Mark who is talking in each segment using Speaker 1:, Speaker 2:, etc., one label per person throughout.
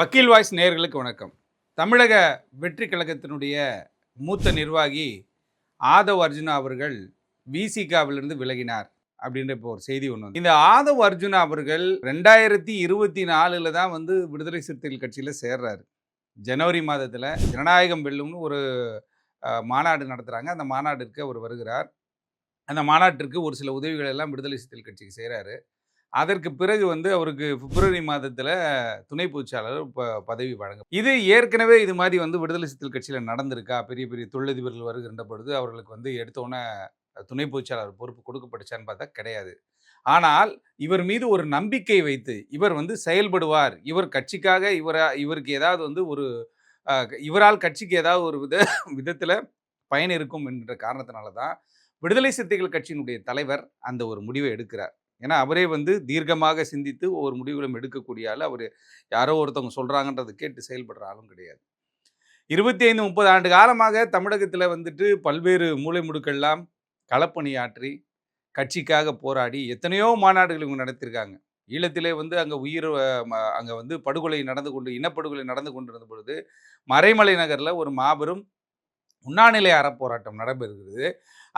Speaker 1: வக்கீல் வாய்ஸ் நேர்களுக்கு வணக்கம். தமிழக வெற்றி கழகத்தினுடைய மூத்த நிர்வாகி ஆதவ் அர்ஜுனா அவர்கள் விசிகாவிலிருந்து விலகினார் அப்படின்ற இப்போ ஒரு செய்தி ஒன்று இந்த ஆதவ் அர்ஜுனா அவர்கள் ரெண்டாயிரத்தி இருபத்தி நாலில் தான் வந்து விடுதலை சிறுத்தைகள் கட்சியில் சேர்றாரு. ஜனவரி மாதத்தில் ஜனநாயகம் வெல்லும்னு ஒரு மாநாடு நடத்துகிறாங்க அந்த மாநாட்டிற்கு அவர் வருகிறார். அந்த மாநாட்டிற்கு ஒரு சில உதவிகள் எல்லாம் விடுதலை சிறுத்தைகள் கட்சிக்கு செய்கிறாரு அதற்கு பிறகு வந்து அவருக்கு பிப்ரவரி மாதத்தில் துணை பொதுச்சாளர் ப பதவி வழங்கும் இது ஏற்கனவே இது மாதிரி வந்து விடுதலை சிறுத்தைகள் கட்சியில் நடந்திருக்கா? பெரிய பெரிய தொழிலதிபர்கள் வருகின்ற பொழுது அவர்களுக்கு வந்து எடுத்தோன்னே துணை பொதுச்சாளர் பொறுப்பு கொடுக்கப்பட்டுச்சான்னு பார்த்தா கிடையாது. ஆனால் இவர் மீது ஒரு நம்பிக்கை வைத்து இவர் வந்து செயல்படுவார். இவர் கட்சிக்காக இவரா இவருக்கு ஏதாவது வந்து ஒரு இவரால் கட்சிக்கு ஏதாவது ஒரு வித விதத்தில் பயன் இருக்கும் என்ற காரணத்தினால தான் விடுதலை சிறுத்தைகள் கட்சியினுடைய தலைவர் அந்த ஒரு முடிவை எடுக்கிறார். ஏன்னா அவரே வந்து தீர்க்கமாக சிந்தித்து ஒவ்வொரு முடிவுகளும் எடுக்கக்கூடிய ஆள். அவர் யாரோ ஒருத்தவங்க சொல்கிறாங்கன்றதை கேட்டு செயல்படுற ஆளும் கிடையாது. இருபத்தி ஐந்து முப்பது ஆண்டு காலமாக தமிழகத்தில் வந்துட்டு பல்வேறு மூலை முடுக்கெல்லாம் களப்பணியாற்றி கட்சிக்காக போராடி எத்தனையோ மாநாடுகள் இவங்க நடத்தியிருக்காங்க ஈழத்திலே வந்து அங்கே உயிர் அங்கே வந்து படுகொலை நடந்து கொண்டு இனப்படுகொலை நடந்து கொண்டிருந்த பொழுது மறைமலை நகரில் ஒரு மாபெரும் உண்ணாநிலை அறப்போராட்டம் நடைபெறுகிறது.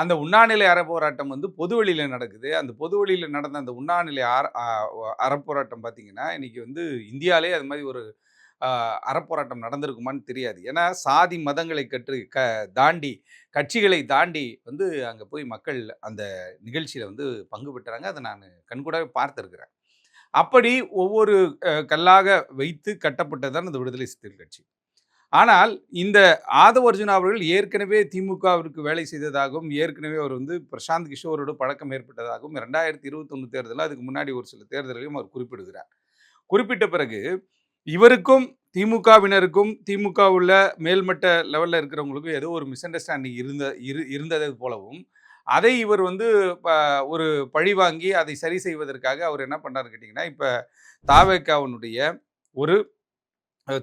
Speaker 1: அந்த உண்ணாநிலை அறப்போராட்டம் வந்து பொதுவெளியில் நடக்குது. அந்த பொதுவெளியில் நடந்த அந்த உண்ணாநிலை அற அறப்போராட்டம் பார்த்திங்கன்னா இன்றைக்கி வந்து இந்தியாவிலே அது மாதிரி ஒரு அறப்போராட்டம் நடந்திருக்குமான்னு தெரியாது. ஏன்னா சாதி மதங்களை கற்று க தாண்டி கட்சிகளை தாண்டி வந்து அங்கே போய் மக்கள் அந்த நிகழ்ச்சியில் வந்து பங்கு பெற்றாங்க. அதை நான் கண்கூடாவே பார்த்துருக்குறேன். அப்படி ஒவ்வொரு கல்லாக வைத்து கட்டப்பட்டது தான் இந்த விடுதலை சிறுத்தைகள் கட்சி. ஆனால் இந்த ஆதவ அர்ஜுனா அவர்கள் ஏற்கனவே திமுகவிற்கு வேலை செய்ததாகவும் ஏற்கனவே அவர் வந்து பிரசாந்த் கிஷோரோட பழக்கம் ஏற்பட்டதாகவும் ரெண்டாயிரத்தி இருபத்தொன்று தேர்தலில் அதுக்கு முன்னாடி ஒரு சில தேர்தலையும் அவர் குறிப்பிடுகிறார். குறிப்பிட்ட பிறகு இவருக்கும் திமுகவினருக்கும் திமுக உள்ள மேல்மட்ட லெவலில் இருக்கிறவங்களுக்கும் ஏதோ ஒரு மிஸ் அண்டர்ஸ்டாண்டிங் இருந்த இரு இருந்தது போலவும் அதை இவர் வந்து ப- ஒரு பழி வாங்கி அதை சரி செய்வதற்காக அவர் என்ன பண்ணார் கேட்டிங்கன்னா இப்போ தாவேக்காவனுடைய ஒரு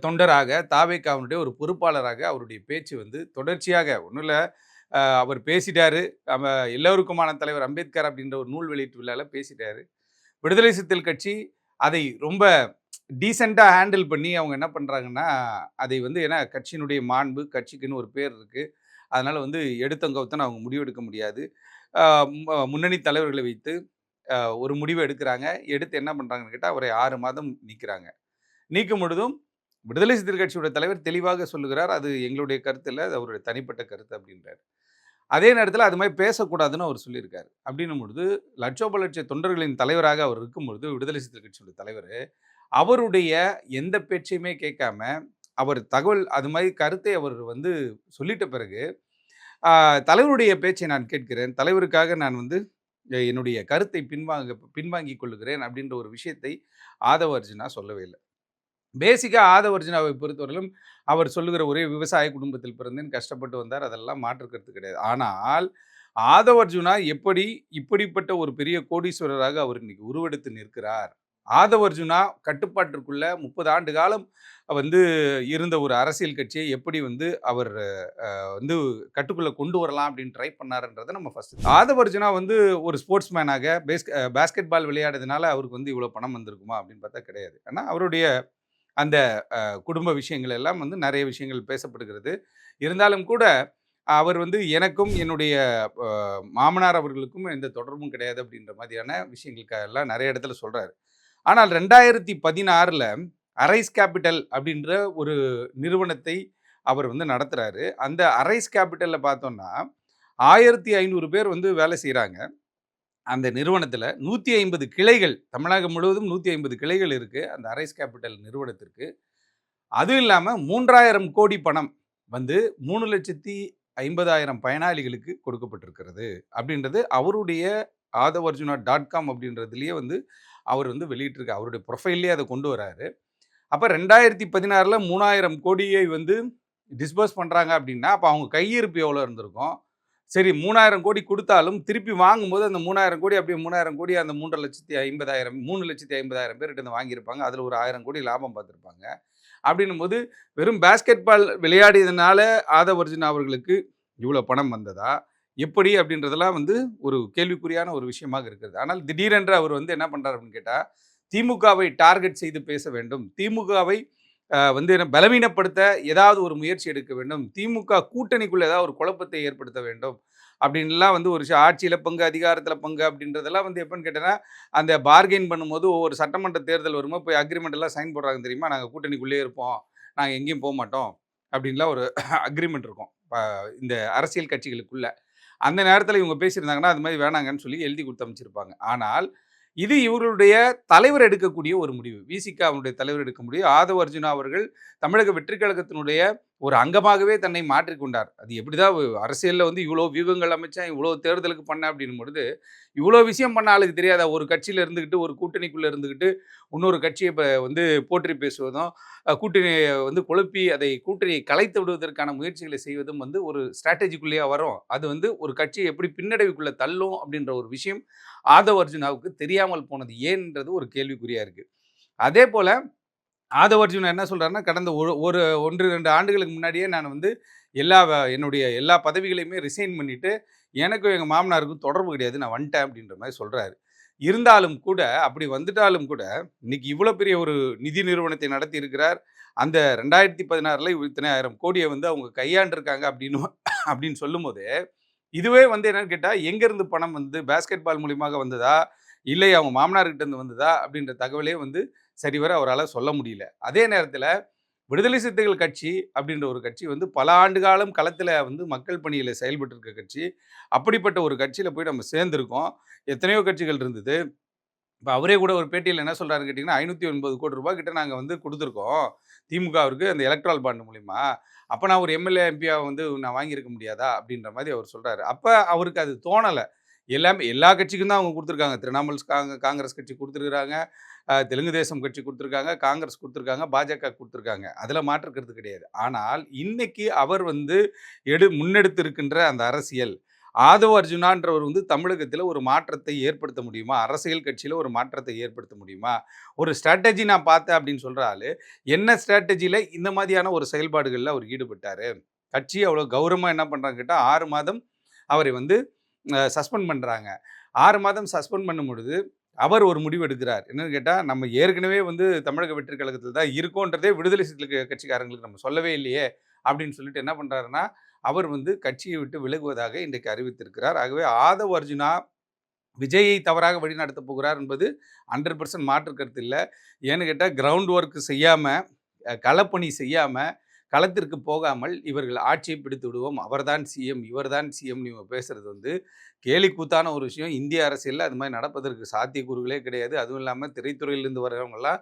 Speaker 1: தொண்டராக தாவேக்காவினுடைய ஒரு பொறுப்பாளராக அவருடைய பேச்சு வந்து தொடர்ச்சியாக ஒன்றும் இல்லை அவர் பேசிட்டாரு. நம்ம எல்லோருக்குமான தலைவர் அம்பேத்கர் அப்படின்ற ஒரு நூல் வெளியீட்டு விழாவில் பேசிட்டாரு. விடுதலை சித்தல் கட்சி அதை ரொம்ப டீசெண்டாக ஹேண்டில் பண்ணி அவங்க என்ன பண்ணுறாங்கன்னா அதை வந்து ஏன்னா கட்சியினுடைய மாண்பு கட்சிக்குன்னு ஒரு பேர் இருக்குது அதனால் வந்து எடுத்தங்கவுத்தன் அவங்க முடிவெடுக்க முடியாது. முன்னணி தலைவர்களை வைத்து ஒரு முடிவை எடுக்கிறாங்க. எடுத்து என்ன பண்ணுறாங்கன்னு கேட்டால் அவரை ஆறு மாதம் நீக்கிறாங்க. நீக்கும் பொழுதும் விடுதலை சிறுத்தைகள் தலைவர் தெளிவாக சொல்லுகிறார். அது எங்களுடைய கருத்து இல்லை அது அவருடைய தனிப்பட்ட கருத்து அப்படின்றார். அதே நேரத்தில் அது மாதிரி பேசக்கூடாதுன்னு அவர் சொல்லியிருக்காரு. அப்படின்னும் பொழுது லட்சோப லட்ச தொண்டர்களின் தலைவராக அவர் இருக்கும் பொழுது விடுதலை சிறுத்தைகள் கட்சியோட தலைவர் அவருடைய எந்த பேச்சையுமே கேட்காம அவர் தகவல் அது மாதிரி கருத்தை அவர் வந்து சொல்லிட்ட பிறகு தலைவருடைய பேச்சை நான் கேட்கிறேன். தலைவருக்காக நான் வந்து என்னுடைய கருத்தை பின்வாங்க பின்வாங்கிக் கொள்ளுகிறேன் அப்படின்ற ஒரு விஷயத்தை ஆதவ அர்ஜுனா சொல்லவே இல்லை. பேசிக்காக ஆத அர்ஜுனாவை பொறுத்தவரையிலும் அவர் சொல்லுகிற ஒரே விவசாய குடும்பத்தில் பிறந்தேன் கஷ்டப்பட்டு வந்தார். அதெல்லாம் மாற்றுக்கிறது கிடையாது. ஆனால் ஆதவர்ஜுனா எப்படி இப்படிப்பட்ட ஒரு பெரிய கோடீஸ்வரராக அவர் இன்னைக்கு உருவெடுத்து நிற்கிறார்? ஆதவர்ஜுனா கட்டுப்பாட்டிற்குள்ள முப்பது ஆண்டு காலம் வந்து இருந்த ஒரு அரசியல் கட்சியை எப்படி வந்து அவர் வந்து கட்டுக்குள்ளே கொண்டு வரலாம் அப்படின்னு ட்ரை பண்ணாருன்றதை நம்ம ஃபஸ்ட்டு ஆதவர்ஜுனா வந்து ஒரு ஸ்போர்ட்ஸ் மேனாக பேஸ் பேஸ்கெட் பால் விளையாடுறதுனால அவருக்கு வந்து இவ்வளோ பணம் வந்திருக்குமா அப்படின்னு பார்த்தா கிடையாது. ஆனால் அவருடைய அந்த குடும்ப விஷயங்கள் எல்லாம் வந்து நிறைய விஷயங்கள் பேசப்படுகிறது. இருந்தாலும் கூட அவர் வந்து எனக்கும் என்னுடைய மாமனார் அவர்களுக்கும் எந்த தொடர்பும் கிடையாது அப்படின்ற மாதிரியான விஷயங்களுக்கெல்லாம் நிறைய இடத்துல சொல்கிறாரு ஆனால் ரெண்டாயிரத்தி பதினாறில் அரைஸ் கேபிட்டல் அப்படின்ற ஒரு நிறுவனத்தை அவர் வந்து நடத்துகிறாரு அந்த அரைஸ் கேபிட்டலில் பார்த்தோன்னா ஆயிரத்தி ஐநூறு பேர் வந்து வேலை செய்கிறாங்க அந்த நிறுவனத்தில் நூற்றி ஐம்பது கிளைகள் தமிழகம் முழுவதும் நூற்றி ஐம்பது கிளைகள் இருக்குது அந்த அரைஸ் கேபிட்டல் நிறுவனத்திற்கு. அதுவும் இல்லாமல் மூன்றாயிரம் கோடி பணம் வந்து மூணு லட்சத்தி ஐம்பதாயிரம் பயனாளிகளுக்கு கொடுக்கப்பட்டிருக்கிறது. அப்படின்றது அவருடைய ஆதவர்ஜுனா டாட் காம் அப்படின்றதுலேயே வந்து அவர் வந்து வெளியிட்டிருக்க அவருடைய ப்ரொஃபைல்லே அதை கொண்டு வராரு. அப்போ ரெண்டாயிரத்தி பதினாறில் மூணாயிரம் கோடியை வந்து டிஸ்பர்ஸ் பண்ணுறாங்க அப்படின்னா அப்போ அவங்க கையிருப்பு எவ்வளோ இருந்திருக்கும்? சரி மூணாயிரம் கோடி கொடுத்தாலும் திருப்பி வாங்கும்போது அந்த மூணாயிரம் கோடி அப்படியே மூணாயிரம் கோடி அந்த மூன்று லட்சத்தி ஐம்பதாயிரம் மூணு லட்சத்தி ஐம்பதாயிரம் பேர்கிட்ட இருந்து வாங்கியிருப்பாங்க. அதில் ஒரு ஆயிரம் கோடி லாபம் பார்த்துருப்பாங்க. அப்படின்னும் போது வெறும் பேஸ்கெட் பால் விளையாடியதுனால ஆதவர்ஜுன் அவர்களுக்கு இவ்வளோ பணம் வந்ததா? எப்படி? அப்படின்றதெல்லாம் வந்து ஒரு கேள்விக்குறியான ஒரு விஷயமாக இருக்கிறது. ஆனால் திடீரென்று அவர் வந்து என்ன பண்ணுறார் அப்படின்னு கேட்டால் திமுகவை டார்கெட் செய்து பேச வேண்டும். திமுகவை வந்து பலவீனப்படுத்த ஏதாவது ஒரு முயற்சி எடுக்க வேண்டும். திமுக கூட்டணிக்குள்ள ஏதாவது ஒரு குழப்பத்தை ஏற்படுத்த வேண்டும். அப்படின்லாம் வந்து ஒரு ஆட்சியில் பங்கு அதிகாரத்தில் பங்கு அப்படின்றதெல்லாம் வந்து எப்போன்னு கேட்டேன்னா அந்த பார்கெயின் பண்ணும்போது ஒவ்வொரு சட்டமன்ற தேர்தல் வரும்போது போய் அக்ரிமெண்ட் எல்லாம் சைன் போடுறாங்க தெரியுமா? நாங்கள் கூட்டணிக்குள்ளே இருப்போம். நாங்கள் எங்கேயும் போக மாட்டோம். அப்படின்லாம் ஒரு அக்ரிமெண்ட் இருக்கும். இந்த அரசியல் கட்சிகளுக்குள்ளே. அந்த நேரத்தில் இவங்க பேசியிருந்தாங்கன்னா அது மாதிரி வேணாங்கன்னு சொல்லி எழுதி கொடுத்து அமைச்சிருப்பாங்க. ஆனால் இது இவர்களுடைய தலைவர் எடுக்கக்கூடிய ஒரு முடிவு. விசிகாவுடைய தலைவர் எடுக்க முடியும். ஆதவ அர்ஜுனா அவர்கள் தமிழக வெற்றி கழகத்தினுடைய ஒரு அங்கமாகவே தன்னை மாற்றிக்கொண்டார் அது எப்படிதான் அரசியலில் வந்து இவ்வளோ வியூகங்கள் அமைச்சேன் இவ்வளோ தேர்தலுக்கு பண்ணேன் அப்படின்னும் பொழுது இவ்வளோ விஷயம் பண்ண ஆளுக்கு ஒரு கட்சியில் இருந்துக்கிட்டு ஒரு கூட்டணிக்குள்ளே இருந்துக்கிட்டு இன்னொரு கட்சியை இப்போ வந்து போற்றி பேசுவதும் கூட்டணியை வந்து குழப்பி அதை கூட்டணியை கலைத்து விடுவதற்கான முயற்சிகளை செய்வதும் வந்து ஒரு ஸ்ட்ராட்டஜிக்குள்ளேயே வரும். அது வந்து ஒரு கட்சியை எப்படி பின்னடைவுக்குள்ளே தள்ளும் அப்படின்ற ஒரு விஷயம் ஆதவ் அர்ஜுனாவுக்கு தெரியாமல் போனது ஏன்ன்றது ஒரு கேள்விக்குறியாக இருக்குது அதே போல் ஆதவ் என்ன சொல்கிறாருன்னா கடந்த ஒரு ஒரு ஒன்று ரெண்டு ஆண்டுகளுக்கு முன்னாடியே நான் வந்து எல்லா வ- என்னுடைய எல்லா பதவிகளையுமே ரிசைன் பண்ணிவிட்டு எனக்கும் எங்கள் மாமனாருக்கும் தொடர்பு கிடையாது நான் வந்துட்டேன் அப்படின்ற மாதிரி சொல்கிறாரு இருந்தாலும் கூட அப்படி வந்துட்டாலும் கூட இன்னைக்கு இவ்வளோ பெரிய ஒரு நிதி நிறுவனத்தை நடத்தி இருக்கிறார் அந்த ரெண்டாயிரத்தி பதினாறில் இத்தனை ஆயிரம் கோடியை வந்து அவங்க கையாண்டிருக்காங்க அப்படின்னு அப்படின்னு சொல்லும்போது இதுவே வந்து என்னன்னு கேட்டால் எங்கேருந்து பணம் வந்து பேஸ்கெட் பால் மூலியமாக வந்ததா? இல்லை அவங்க மாமனார்கிட்ட இருந்து வந்ததா? அப்படின்ற தகவலே வந்து சரிவர அவரால் சொல்ல முடியல. அதே நேரத்தில் விடுதலை சிறுத்தைகள் கட்சி அப்படின்ற ஒரு கட்சி வந்து பல ஆண்டு காலம் களத்தில் வந்து மக்கள் பணியில் செயல்பட்டு இருக்க கட்சி. அப்படிப்பட்ட ஒரு கட்சியில் போய் நம்ம சேர்ந்துருக்கோம். எத்தனையோ கட்சிகள் இருந்தது. இப்போ அவரே கூட ஒரு பேட்டியில் என்ன சொல்கிறாரு கேட்டிங்கன்னா ஐநூற்றி ஒன்பது கோடி ரூபாய் கிட்ட நாங்கள் வந்து கொடுத்துருக்கோம். திமுகவிற்கு அந்த எலக்ட்ரால் பாண்ட் மூலிமா அப்போ நான் ஒரு எம்எல்ஏ எம்பியாக வந்து நான் வாங்கியிருக்க முடியாதா? அப்படின்ற மாதிரி அவர் சொல்கிறாரு அப்போ அவருக்கு அது தோணலை. எல்லாமே எல்லா கட்சிக்கும் தான் அவங்க கொடுத்துருக்காங்க. திரிணாமுல் காங்க காங்கிரஸ் கட்சி கொடுத்துருக்குறாங்க. தெலுங்கு தேசம் கட்சி கொடுத்துருக்காங்க காங்கிரஸ் கொடுத்துருக்காங்க பாஜக கொடுத்துருக்காங்க. அதில் மாற்றுக்கிறது கிடையாது. ஆனால் இன்னைக்கு அவர் வந்து எடு முன்னெடுத்திருக்கின்ற அந்த அரசியல் ஆதவ அர்ஜுனான்றவர் வந்து தமிழகத்தில் ஒரு மாற்றத்தை ஏற்படுத்த முடியுமா? அரசியல் கட்சியில் ஒரு மாற்றத்தை ஏற்படுத்த முடியுமா? ஒரு ஸ்ட்ராட்டஜி நான் பார்த்தேன் அப்படின்னு சொல்கிறாரு என்ன ஸ்ட்ராட்டஜியில் இந்த மாதிரியான ஒரு செயல்பாடுகளில் அவர் ஈடுபட்டார்? கட்சி அவ்வளோ கௌரவமாக என்ன பண்ணுறாங்க கேட்டால் ஆறு மாதம் அவரை வந்து சஸ்பெண்ட் பண்ணுறாங்க ஆறு மாதம் சஸ்பெண்ட் பண்ணும் பொழுது அவர் ஒரு முடிவு எடுக்கிறார். என்னன்னு கேட்டால் நம்ம ஏற்கனவே வந்து தமிழக வெற்றி கழகத்தில் தான் இருக்கோன்றதே விடுதலை சிறுத்தை கட்சிக்காரங்களுக்கு நம்ம சொல்லவே இல்லையே அப்படின்னு சொல்லிட்டு என்ன பண்ணுறாருன்னா அவர் வந்து கட்சியை விட்டு விலகுவதாக இன்றைக்கு அறிவித்திருக்கிறார். ஆகவே ஆதவ் அர்ஜுனா விஜயை தவறாக வழிநடத்த போகிறார் என்பது ஹண்ட்ரட் பர்சன்ட் மாற்று கருத்து இல்லை. ஏன்னு கேட்டால் கிரவுண்ட் ஒர்க் செய்யாமல் களப்பணி செய்யாமல் களத்திற்கு போகாமல் இவர்கள் ஆட்சியை பிடித்து விடுவோம். அவர்தான் சிஎம் இவர்தான் சிஎம் இவங்க பேசுறது வந்து கேலி கூத்தான ஒரு விஷயம். இந்திய அரசியலில் அது மாதிரி நடப்பதற்கு சாத்தியக்கூறுகளே கிடையாது. அதுவும் இல்லாமல் திரைத்துறையிலிருந்து வர்றவங்களாம்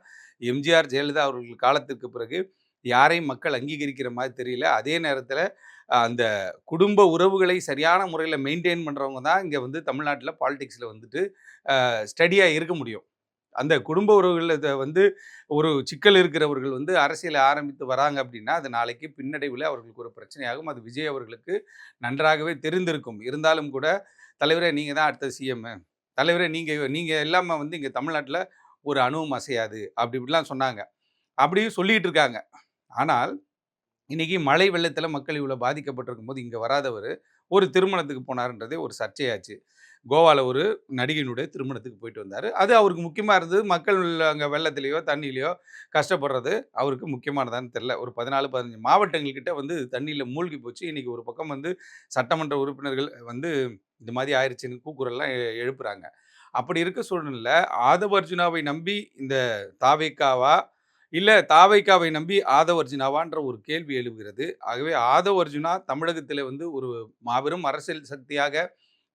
Speaker 1: எம்ஜிஆர் ஜெயலலிதா அவர்கள் காலத்திற்கு பிறகு யாரையும் மக்கள் அங்கீகரிக்கிற மாதிரி தெரியல. அதே நேரத்தில் அந்த குடும்ப உறவுகளை சரியான முறையில் மெயின்டைன் பண்ணுறவங்க தான் இங்கே வந்து தமிழ்நாட்டில் பாலிடிக்ஸில் வந்துட்டு ஸ்டடியாக இருக்க முடியும். அந்த குடும்ப உறவுகளில் வந்து ஒரு சிக்கல் இருக்கிறவர்கள் வந்து அரசியலை ஆரம்பித்து வராங்க அப்படின்னா அது நாளைக்கு பின்னடைவில் அவர்களுக்கு ஒரு பிரச்சனையாகும். அது விஜய் அவர்களுக்கு நன்றாகவே தெரிந்திருக்கும். இருந்தாலும் கூட தலைவரே நீங்கள் தான் அடுத்த சிஎம் தலைவரே நீங்கள் நீங்கள் இல்லாமல் வந்து இங்கே தமிழ்நாட்டில் ஒரு அணுவும் அசையாது. அப்படி இப்படிலாம் சொன்னாங்க. அப்படியும் சொல்லிகிட்டு இருக்காங்க. ஆனால் இன்றைக்கி மழை வெள்ளத்தில் மக்கள் இவ்வளோ பாதிக்கப்பட்டிருக்கும் போது இங்கே வராதவர் ஒரு திருமணத்துக்கு போனாருன்றதே ஒரு சர்ச்சையாச்சு. கோவாவில் ஒரு நடிகையினுடைய திருமணத்துக்கு போயிட்டு வந்தார். அது அவருக்கு முக்கியமாக இருந்தது. மக்கள் அங்கே வெள்ளத்துலேயோ தண்ணியிலையோ கஷ்டப்படுறது அவருக்கு முக்கியமானதான்னு தெரில ஒரு பதினாலு பதினஞ்சு மாவட்டங்கள்கிட்ட வந்து தண்ணியில் மூழ்கி போச்சு. இன்றைக்கி ஒரு பக்கம் வந்து சட்டமன்ற உறுப்பினர்கள் வந்து இந்த மாதிரி ஆயிடுச்சுன்னு கூக்குரல்லாம் எழுப்புகிறாங்க எழுப்புறாங்க. அப்படி இருக்க சூழ்நிலையில் ஆதவ அர்ஜுனாவை நம்பி இந்த தாவேக்காவா இல்லை தாவைக்காவை நம்பி ஆதவ அர்ஜுனாவான்ற ஒரு கேள்வி எழுகிறது. ஆகவே ஆதவ அர்ஜுனா தமிழகத்தில் வந்து ஒரு மாபெரும் அரசியல் சக்தியாக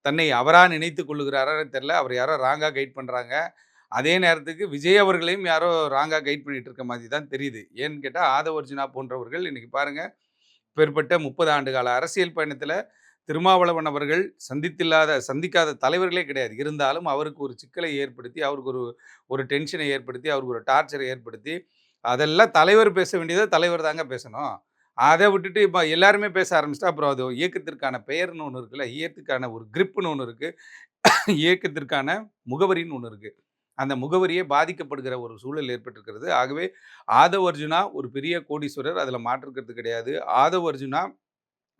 Speaker 1: தன்னை அவராக நினைத்து கொள்ளுகிறாரான்னு தெரில அவர் யாரோ ராங்காக கைட் பண்ணுறாங்க அதே நேரத்துக்கு விஜய் அவர்களையும் யாரோ ராங்காக கைட் பண்ணிகிட்டு இருக்க மாதிரி தான் தெரியுது. ஏன்னு கேட்டால் ஆதவ அர்ஜுனா போன்றவர்கள் இன்றைக்கி பாருங்கள் பெறப்பட்ட முப்பது ஆண்டு கால அரசியல் பயணத்தில் திருமாவளவன் அவர்கள் சந்தித்தில்லாத சந்திக்காத தலைவர்களே கிடையாது. இருந்தாலும் அவருக்கு ஒரு சிக்கலை ஏற்படுத்தி அவருக்கு ஒரு ஒரு டென்ஷனை ஏற்படுத்தி அவருக்கு ஒரு டார்ச்சரை ஏற்படுத்தி அதெல்லாம் தலைவர் பேச வேண்டியதை தலைவர் தாங்க பேசணும். அதை விட்டுட்டு இப்போ எல்லாருமே பேச ஆரம்பிச்சிட்டா அப்புறம் அது இயக்கத்திற்கான பெயர்னு ஒன்று இருக்குல்ல இயக்கத்துக்கான ஒரு கிரிப்புன்னு ஒன்று இருக்குது இயக்கத்திற்கான முகவரின்னு ஒன்று இருக்குது அந்த முகவரியே பாதிக்கப்படுகிற ஒரு சூழல் ஏற்பட்டிருக்கிறது. ஆகவே ஆதவர்ஜுனா ஒரு பெரிய கோடீஸ்வரர் அதில் மாற்றுக்கிறது கிடையாது. ஆதவர்ஜுனா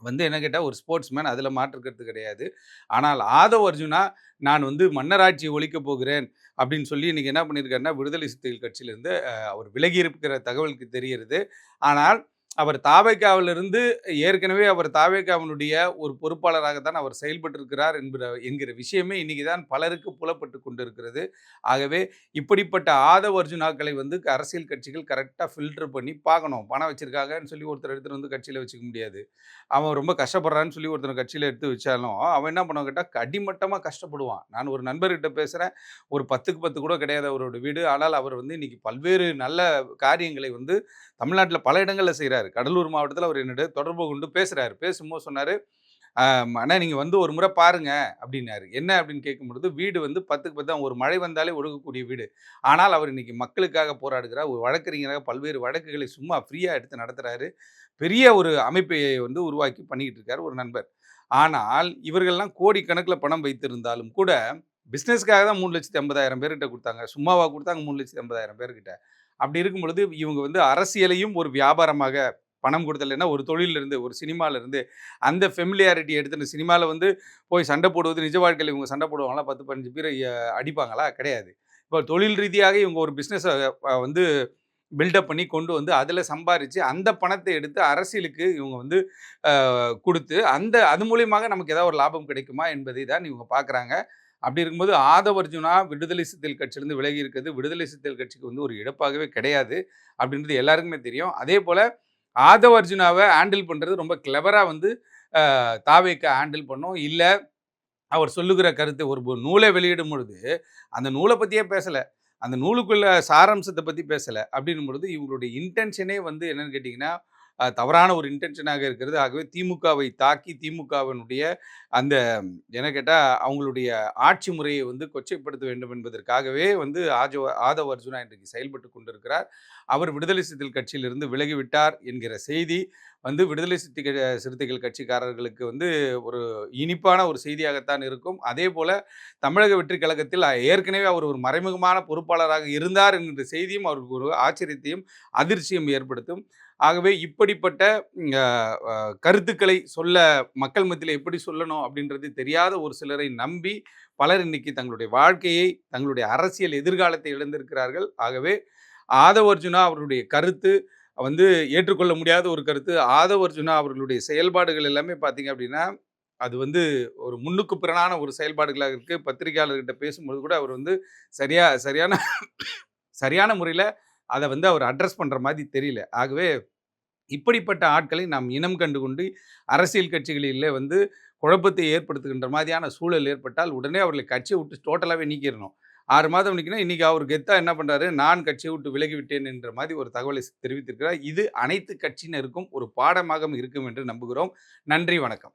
Speaker 1: வந்து என்ன கேட்டால் ஒரு ஸ்போர்ட்ஸ் மேன் அதில் மாற்றுக்கிறது கிடையாது. ஆனால் ஆதவ் அர்ஜுனா நான் வந்து மன்னராட்சியை ஒழிக்கப் போகிறேன் அப்படின்னு சொல்லி இன்றைக்கி என்ன பண்ணியிருக்காருன்னா விடுதலை சிறுத்தைகள் கட்சியிலேருந்து அவர் விலகி இருக்கிற தகவலுக்கு தெரிகிறது. ஆனால் அவர் தாவேக்காவிலிருந்து ஏற்கனவே அவர் தாவேக்காவினுடைய ஒரு பொறுப்பாளராகத்தான் அவர் செயல்பட்டிருக்கிறார் என்கிற என்கிற விஷயமே இன்னைக்கு தான் பலருக்கு புலப்பட்டு கொண்டிருக்கிறது. ஆகவே இப்படிப்பட்ட ஆதவ அர்ஜுனாக்களை வந்து அரசியல் கட்சிகள் கரெக்டாக ஃபில்டர் பண்ணி பார்க்கணும். பணம் வச்சிருக்காங்கன்னு சொல்லி ஒருத்தர் எடுத்துகிட்டு வந்து கட்சியில் வச்சுக்க முடியாது. அவன் ரொம்ப கஷ்டப்படுறான்னு சொல்லி ஒருத்தர் கட்சியில் எடுத்து வச்சாலும் அவன் என்ன பண்ணுவான் கேட்டால் கடிமட்டமாக கஷ்டப்படுவான். நான் ஒரு நண்பர்கிட்ட பேசுகிறேன் ஒரு பத்துக்கு பத்து கூட கிடையாது அவரோட வீடு. ஆனால் அவர் வந்து இன்னைக்கு பல்வேறு நல்ல காரியங்களை வந்து தமிழ்நாட்டில் பல இடங்களில் செய்கிறார் கடலூர் மாவட்டத்தில் அவர் என்னோட தொடர்பு கொண்டு பேசுகிறாரு பேசும்போது சொன்னார் அண்ணா நீங்கள் வந்து ஒரு முறை பாருங்க அப்படின்னாரு. என்ன அப்படின்னு கேட்கும்பொழுது வீடு வந்து பத்துக்கு பத்து ஒரு மழை வந்தாலே ஒழுகக்கூடிய வீடு. ஆனால் அவர் இன்னைக்கு மக்களுக்காக போராடுகிறார். ஒரு வழக்கறிஞராக பல்வேறு வழக்குகளை சும்மா ஃப்ரீயாக எடுத்து நடத்துகிறாரு பெரிய ஒரு அமைப்பை வந்து உருவாக்கி பண்ணிக்கிட்டு இருக்காரு ஒரு நண்பர். ஆனால் இவர்கள்லாம் கோடிக்கணக்கில் பணம் வைத்திருந்தாலும் கூட பிஸ்னஸ்க்காக தான் மூணு லட்சத்தி ஐம்பதாயிரம் பேர்கிட்ட கொடுத்தாங்க. சும்மாவாக கொடுத்தாங்க மூணு லட்சத்தி ஐம்பதாயிரம் பேர்கிட்ட. அப்படி இருக்கும் பொழுது இவங்க வந்து அரசியலையும் ஒரு வியாபாரமாக பணம் கொடுத்தலைன்னா ஒரு தொழிலிருந்து ஒரு சினிமாவிலேருந்து அந்த ஃபெமிலியாரிட்டி எடுத்துன சினிமாவில் வந்து போய் சண்டை போடுவது நிஜ வாழ்க்கையில் இவங்க சண்டை போடுவாங்களா? பத்து பதினஞ்சு பேர் அடிப்பாங்களா? கிடையாது. இப்போ தொழில் ரீதியாக இவங்க ஒரு பிஸ்னஸை வந்து பில்டப் பண்ணி கொண்டு வந்து அதில் சம்பாரித்து அந்த பணத்தை எடுத்து அரசியலுக்கு இவங்க வந்து கொடுத்து அந்த அது மூலியமாக நமக்கு ஏதாவது ஒரு லாபம் கிடைக்குமா என்பதை தான் இவங்க பார்க்குறாங்க. அப்படி இருக்கும்போது ஆதவர்ஜுனா விடுதலை சித்தல் கட்சியிலேருந்து விலகி இருக்கிறது. விடுதலை சித்தல் கட்சிக்கு வந்து ஒரு இழப்பாகவே கிடையாது அப்படின்றது எல்லாருக்குமே தெரியும். அதே போல் ஆதவர்ஜுனாவை ஹேண்டில் பண்ணுறது ரொம்ப கிளவராக வந்து தாவேக்க ஹேண்டில் பண்ணோம். இல்லை அவர் சொல்லுகிற கருத்து ஒரு நூலை வெளியிடும் பொழுது அந்த நூலை பற்றியே பேசலை. அந்த நூலுக்குள்ள சாராம்சத்தை பற்றி பேசலை. அப்படின்னும் பொழுது இவங்களுடைய இன்டென்ஷனே வந்து என்னென்னு கேட்டிங்கன்னா தவறான ஒரு இன்டென்ஷனாக இருக்கிறது. ஆகவே திமுகவை தாக்கி திமுகவினுடைய அந்த என கேட்டால் அவங்களுடைய ஆட்சி முறையை வந்து கொச்சைப்படுத்த வேண்டும் என்பதற்காகவே வந்து ஆஜோ ஆதவ அர்ஜுனா இன்றைக்கு செயல்பட்டு கொண்டிருக்கிறார். அவர் விடுதலை சிறுத்தைகள் கட்சியிலிருந்து விலகிவிட்டார் என்கிற செய்தி வந்து விடுதலை சிறுத்தைகள் சிறுத்தைகள் கட்சிக்காரர்களுக்கு வந்து ஒரு இனிப்பான ஒரு செய்தியாகத்தான் இருக்கும். அதே போல் தமிழக வெற்றி கழகத்தில் ஏற்கனவே அவர் ஒரு மறைமுகமான பொறுப்பாளராக இருந்தார் என்கிற செய்தியும் அவருக்கு ஒரு ஆச்சரியத்தையும் அதிர்ச்சியும் ஏற்படுத்தும். ஆகவே இப்படிப்பட்ட கருத்துக்களை சொல்ல மக்கள் மத்தியில் எப்படி சொல்லணும் அப்படின்றது தெரியாத ஒரு சிலரை நம்பி பலர் இன்னைக்கு தங்களுடைய வாழ்க்கையை தங்களுடைய அரசியல் எதிர்காலத்தை இழந்திருக்கிறார்கள். ஆகவே ஆதவர்ஜுனா அவருடைய கருத்து வந்து ஏற்றுக்கொள்ள முடியாத ஒரு கருத்து. ஆதவர்ஜுனா அவர்களுடைய செயல்பாடுகள் எல்லாமே பார்த்தீங்க அப்படின்னா அது வந்து ஒரு முன்னுக்கு பிறனான ஒரு செயல்பாடுகளாக இருக்குது பத்திரிகையாளர்கிட்ட பேசும்போது கூட அவர் வந்து சரியா சரியான சரியான முறையில் அதை வந்து அவர் அட்ரஸ் பண்ணுற மாதிரி தெரியல. ஆகவே இப்படிப்பட்ட ஆட்களை நாம் இனம் கண்டு கொண்டு அரசியல் கட்சிகளிலே வந்து குழப்பத்தை ஏற்படுத்துகின்ற மாதிரியான சூழல் ஏற்பட்டால் உடனே அவர்களை கட்சியை விட்டு டோட்டலாகவே நீக்கிடணும். ஆறு மாதம் நிற்கணும் இன்றைக்கி அவர் கெத்தா என்ன பண்ணுறாரு நான் கட்சியை விட்டு விலகிவிட்டேன் என்ற மாதிரி ஒரு தகவலை தெரிவித்திருக்கிறார். இது அனைத்து கட்சியினருக்கும் ஒரு பாடமாக இருக்கும் என்று நம்புகிறோம். நன்றி வணக்கம்.